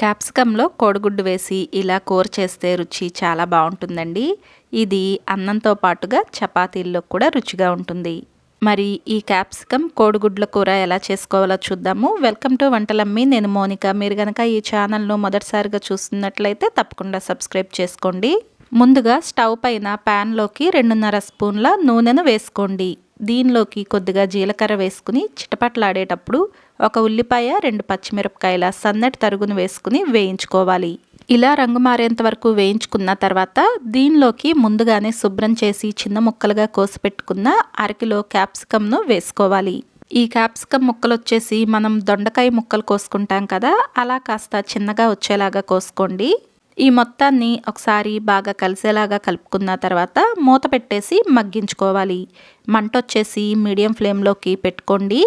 క్యాప్సికంలో కోడిగుడ్డు వేసి ఇలా కూర చేస్తే రుచి చాలా బాగుంటుందండి. ఇది అన్నంతో పాటుగా చపాతీల్లో కూడా రుచిగా ఉంటుంది. మరి ఈ క్యాప్సికం కోడిగుడ్ల కూర ఎలా చేసుకోవాలో చూద్దాము. Welcome to Vantalammi. నేను మోనిక. మీరు కనుక ఈ ఛానల్ను మొదటిసారిగా చూస్తున్నట్లయితే తప్పకుండా సబ్స్క్రైబ్ చేసుకోండి. ముందుగా స్టవ్ పైన ప్యాన్లోకి రెండున్నర స్పూన్ల నూనెను వేసుకోండి. దీనిలోకి కొద్దిగా జీలకర్ర వేసుకుని చిటపట్లాడేటప్పుడు ఒక ఉల్లిపాయ రెండు పచ్చిమిరపకాయల సన్నటి తరుగును వేసుకుని వేయించుకోవాలి. ఇలా రంగు మారేంత వరకు వేయించుకున్న తర్వాత దీనిలోకి ముందుగానే శుభ్రం చేసి చిన్న ముక్కలుగా కోసి పెట్టుకున్న అరకిలో క్యాప్సికమ్ను వేసుకోవాలి. ఈ క్యాప్సికమ్ ముక్కలు వచ్చేసి మనం దొండకాయ ముక్కలు కోసుకుంటాం కదా అలా కాస్త చిన్నగా వచ్చేలాగా కోసుకోండి. ఈ మొత్తాన్ని ఒకసారి బాగా కలిసేలాగా కలుపుకున్న తర్వాత మూత పెట్టేసి మగ్గించుకోవాలి. మంట వచ్చేసి మీడియం ఫ్లేమ్లోకి పెట్టుకోండి.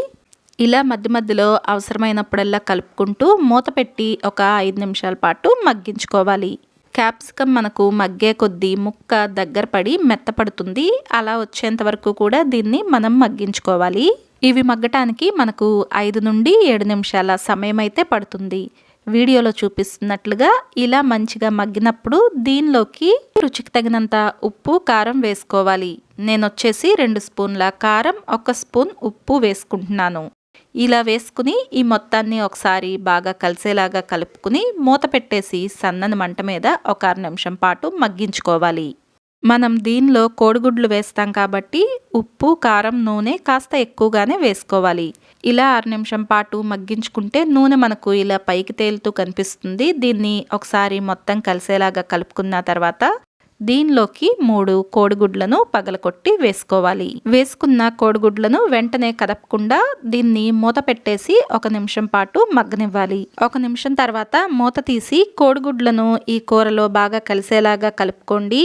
ఇలా మధ్య మధ్యలో అవసరమైనప్పుడల్లా కలుపుకుంటూ మూత పెట్టి ఒక ఐదు నిమిషాల పాటు మగ్గించుకోవాలి. క్యాప్సికమ్ మనకు మగ్గే కొద్దీ ముక్క దగ్గర పడి మెత్తపడుతుంది. అలా వచ్చేంత వరకు కూడా దీన్ని మనం మగ్గించుకోవాలి. ఇవి మగ్గటానికి మనకు ఐదు నుండి ఏడు నిమిషాల సమయం అయితే పడుతుంది. వీడియోలో చూపిస్తున్నట్లుగా ఇలా మంచిగా మగ్గినప్పుడు దీనిలోకి రుచికి తగినంత ఉప్పు కారం వేసుకోవాలి. నేను వచ్చేసి రెండు స్పూన్ల కారం ఒక స్పూన్ ఉప్పు వేసుకుంటున్నాను. ఇలా వేసుకుని ఈ మొత్తాన్ని ఒకసారి బాగా కలిసేలాగా కలుపుకుని మూత పెట్టేసి సన్నని మంట మీద ఒక అర నిమిషం పాటు మగ్గించుకోవాలి. మనం దీనిలో కోడిగుడ్లు వేస్తాం కాబట్టి ఉప్పు కారం నూనె కాస్త ఎక్కువగానే వేసుకోవాలి. ఇలా ఆరు నిమిషం పాటు మగ్గించుకుంటే నూనె మనకు ఇలా పైకి తేలుతూ కనిపిస్తుంది. దీన్ని ఒకసారి మొత్తం కలిసేలాగా కలుపుకున్న తర్వాత దీనిలోకి మూడు కోడిగుడ్లను పగలకొట్టి వేసుకోవాలి. వేసుకున్న కోడిగుడ్లను వెంటనే కదపకుండా దీన్ని మూత పెట్టేసి ఒక నిమిషం పాటు మగ్గనివ్వాలి. ఒక నిమిషం తర్వాత మూత తీసి కోడిగుడ్లను ఈ కూరలో బాగా కలిసేలాగా కలుపుకోండి.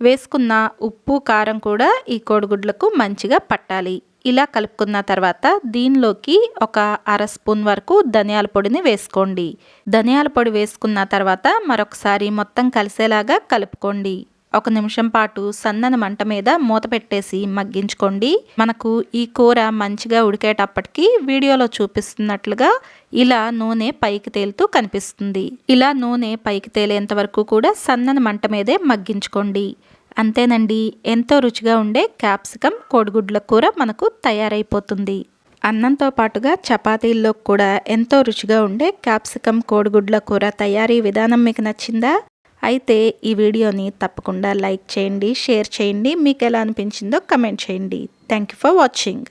వేసుకున్న ఉప్పు కారం కూడా ఈ కోడిగుడ్లకు మంచిగా పట్టాలి. ఇలా కలుపుకున్న తర్వాత దీనిలోకి ఒక అర స్పూన్ వరకు ధనియాల పొడిని వేసుకోండి. ధనియాల పొడి వేసుకున్న తర్వాత మరొకసారి మొత్తం కలిసేలాగా కలుపుకోండి. ఒక నిమిషం పాటు సన్నని మంట మీద మూత పెట్టేసి మగ్గించుకోండి. మనకు ఈ కూర మంచిగా ఉడికేటప్పటికి వీడియోలో చూపిస్తున్నట్లుగా ఇలా నూనె పైకి తేలుతూ కనిపిస్తుంది. ఇలా నూనె పైకి తేలేంత వరకు కూడా సన్నని మంట మీదే మగ్గించుకోండి. అంతేనండి ఎంతో రుచిగా ఉండే క్యాప్సికం కోడిగుడ్ల కూర మనకు తయారైపోతుంది. అన్నంతో పాటుగా చపాతీల్లో కూడా ఎంతో రుచిగా ఉండే క్యాప్సికం కోడిగుడ్ల కూర తయారీ విధానం మీకు నచ్చిందా? అయితే ఈ వీడియోని తప్పకుండా లైక్ చేయండి షేర్ చేయండి. మీకు ఎలా అనిపించిందో కమెంట్ చేయండి. Thank you for watching